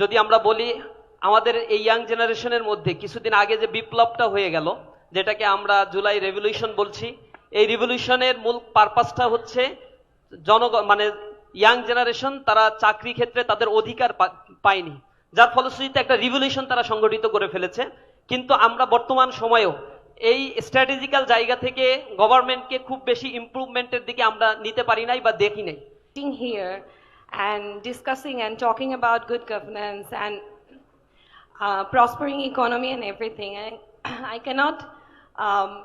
যদি আমরা বলি আমাদের এই ইয়াং জেনারেশনের মধ্যে কিছুদিন আগে যে বিপ্লবটা হয়ে গেল, যেটাকে আমরা জুলাই রেভলিউশন বলছি, এই রিভলিউশনের মূল পারপাসটা হচ্ছে জনগণ মানে ইয়াং জেনারেশন তারা চাকরি ক্ষেত্রে তাদের অধিকার পায়নি। যার ফলশ্রুতিতে একটা রিভলিউশন তারা সংগঠিত করে ফেলেছে। কিন্তু আমরা বর্তমান সময়েও এই স্ট্র্যাটেজিক্যাল জায়গা থেকে গভর্নমেন্টকে খুব বেশি ইমপ্রুভমেন্টের দিকে আমরা নিতে পারি নাই বা দেখি নাই। And discussing and talking about good governance and uh, prospering economy and everything. I, I cannot, um,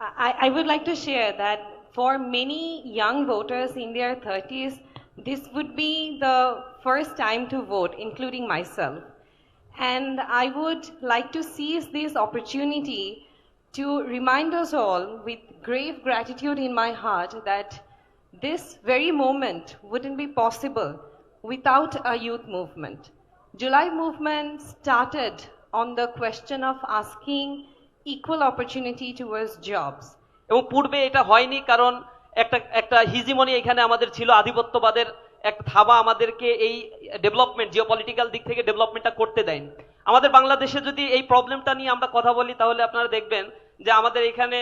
I, I would like to share that for many young voters in their 30s, this would be the first time to vote, including myself. And I would like to seize this opportunity to remind us all with grave gratitude in my heart that this very moment wouldn't be possible without a youth movement. July movement started on the question of asking equal opportunity towards jobs. এবং পূর্বে এটা হয়নি, কারণ একটা একটা hegemony এখানে আমাদের ছিল, আধিপত্যবাদের এক থাবা আমাদেরকে এই ডেভেলপমেন্ট জিওপলিটিক্যাল দিক থেকে ডেভেলপমেন্টটা করতে দেয়নি আমাদের বাংলাদেশে যদি এই প্রবলেমটা নিয়ে আমরা কথা বলি, তাহলে আপনারা দেখবেন যে আমাদের এখানে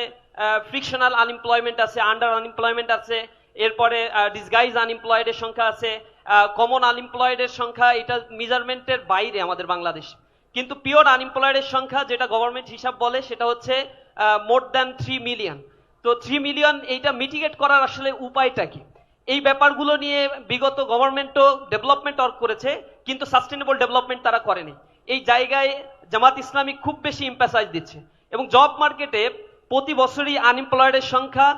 ফ্রিকশনাল আনএমপ্লয়মেন্ট আছে আন্ডার আনএমপ্লয়মেন্ট আছে এরপরে ডিসগাইজ আনএমপ্লয়েডের সংখ্যা আছে কমন আনএমপ্লয়েডের সংখ্যা, এটা মেজারমেন্টের বাইরে আমাদের বাংলাদেশ। কিন্তু পিওর আনএমপ্লয়েডের সংখ্যা যেটা গভর্নমেন্ট হিসাব বলে, সেটা হচ্ছে মোর দ্যান থ্রি মিলিয়ন তো থ্রি মিলিয়ন এইটা মিটিগেট করার আসলে উপায়টা কি? এই ব্যাপারগুলো নিয়ে বিগত গভর্নমেন্টও ডেভেলপমেন্ট ওয়ার্ক করেছে, কিন্তু সাস্টেনেবল ডেভেলপমেন্ট তারা করেনি। এই জায়গায় জামাত ইসলামী খুব বেশি ইম্পাসাইজ দিচ্ছে। এবং জব মার্কেটে প্রতি বছরই আনএমপ্লয়েডের সংখ্যা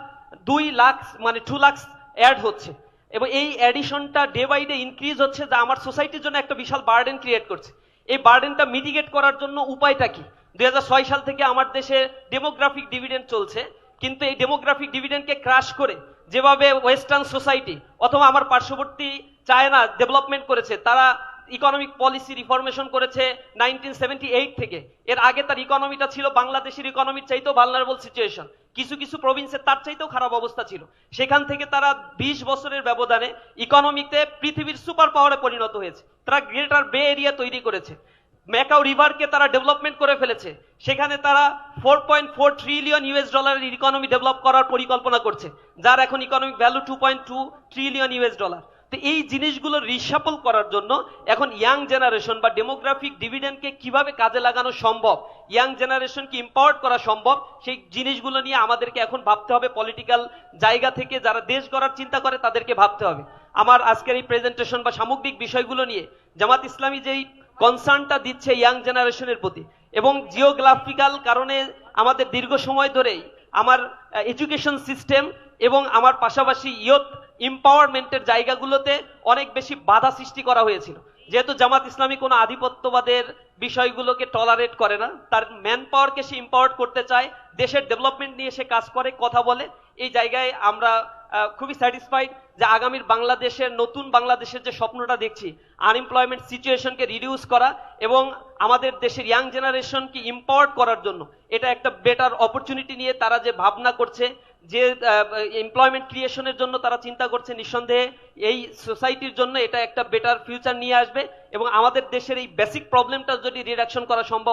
দুই লাখ মানে টু লাখ অ্যাড হচ্ছে। এবং এই অ্যাডিশনটা ডে বাই ডে ইনক্রিজ হচ্ছে যা আমার সোসাইটির জন্য একটা বিশাল বার্ডেন ক্রিয়েট করছে। এই বার্ডেনটা মিটিগেট করার জন্য উপায়টা কি? দুই হাজার ছয় সাল থেকে আমার দেশে ডেমোগ্রাফিক ডিভিডেন্ড চলছে, কিন্তু এই ডেমোগ্রাফিক ডিভিডেন্ডকে ক্রাশ করে যেভাবে ওয়েস্টার্ন সোসাইটি অথবা আমার পার্শ্ববর্তী চায়না ডেভেলপমেন্ট করেছে, তারা ইকোনমিক পলিসি রিফরমেশন করেছে নাইনটিন থেকে। এর আগে তার ইকোনমিটা ছিল বাংলাদেশের ইকোনমির চাইতেও ভালনারেবল সিচুয়েশন কিছু কিছু প্রভিন্সে তার চাইতেও খারাপ অবস্থা ছিল। সেখান থেকে তারা বিশ বছরের ব্যবধানে ইকোনমিতে পৃথিবীর সুপার পাওয়ারে পরিণত হয়েছে। তারা গ্রেটার বে এরিয়া তৈরি করেছে। ম্যাকাও রিভারকে তারা ডেভেলপমেন্ট করে ফেলেছে। সেখানে তারা four point four trillion US ডলারের ইকোনমি ডেভেলপ করার পরিকল্পনা করছে। যার এখন economic value two point two trillion US dollar তো এই জিনিসগুলো রিসাপল করার জন্য এখন ইয়াং জেনারেশন বা ডেমোগ্রাফিক ডিভিডেন্ডকে কীভাবে কাজে লাগানো সম্ভব? ইয়াং জেনারেশনকে ইম্পাওয়ার্ড করা সম্ভব? সেই জিনিসগুলো নিয়ে আমাদেরকে এখন ভাবতে হবে। পলিটিক্যাল জায়গা থেকে যারা দেশ গড়ার চিন্তা করে, তাদেরকে ভাবতে হবে। আমার আজকের এই প্রেজেন্টেশন বা সামগ্রিক বিষয়গুলো নিয়ে জামাত ইসলামী যেই কনসার্নটা দিচ্ছে ইয়াং জেনারেশনের প্রতি এবং জিওগ্রাফিক্যাল কারণে আমাদের দীর্ঘ সময় ধরেই আমার এডুকেশন সিস্টেম এবং আমার পাশাপাশি ইয়ত এম্পাওয়ারমেন্টের জায়গাগুলোতে অনেক বেশি বাধা সৃষ্টি করা হয়েছিল। যেহেতু জামাত ইসলামী কোনো আধিপত্যবাদের বিষয়গুলোকে টলারেট করে না, তার ম্যান পাওয়ারকে সে ইম্পাওয়ার্ড করতে চায়, দেশের ডেভেলপমেন্ট নিয়ে সে কাজ করে, কথা বলে, এই জায়গায় আমরা খুবই স্যাটিসফাইড যে আগামীর বাংলাদেশের, নতুন বাংলাদেশের যে স্বপ্নটা দেখছি আনএমপ্লয়মেন্ট সিচুয়েশনকে রিডিউস করা এবং আমাদের দেশের ইয়াং জেনারেশনকে ইম্পাওয়ার্ড করার জন্য, এটা একটা বেটার অপরচুনিটি নিয়ে তারা যে ভাবনা করছে, যে এমপ্লয়মেন্ট ক্রিয়েশনের জন্য তারা চিন্তা করছে, নিঃসন্দেহে এই সোসাইটির জন্য এটা একটা বেটার ফিউচার নিয়ে আসবে এবং আমাদের দেশের এই বেসিক প্রবলেমটা যদি রিডাকশন করা সম্ভব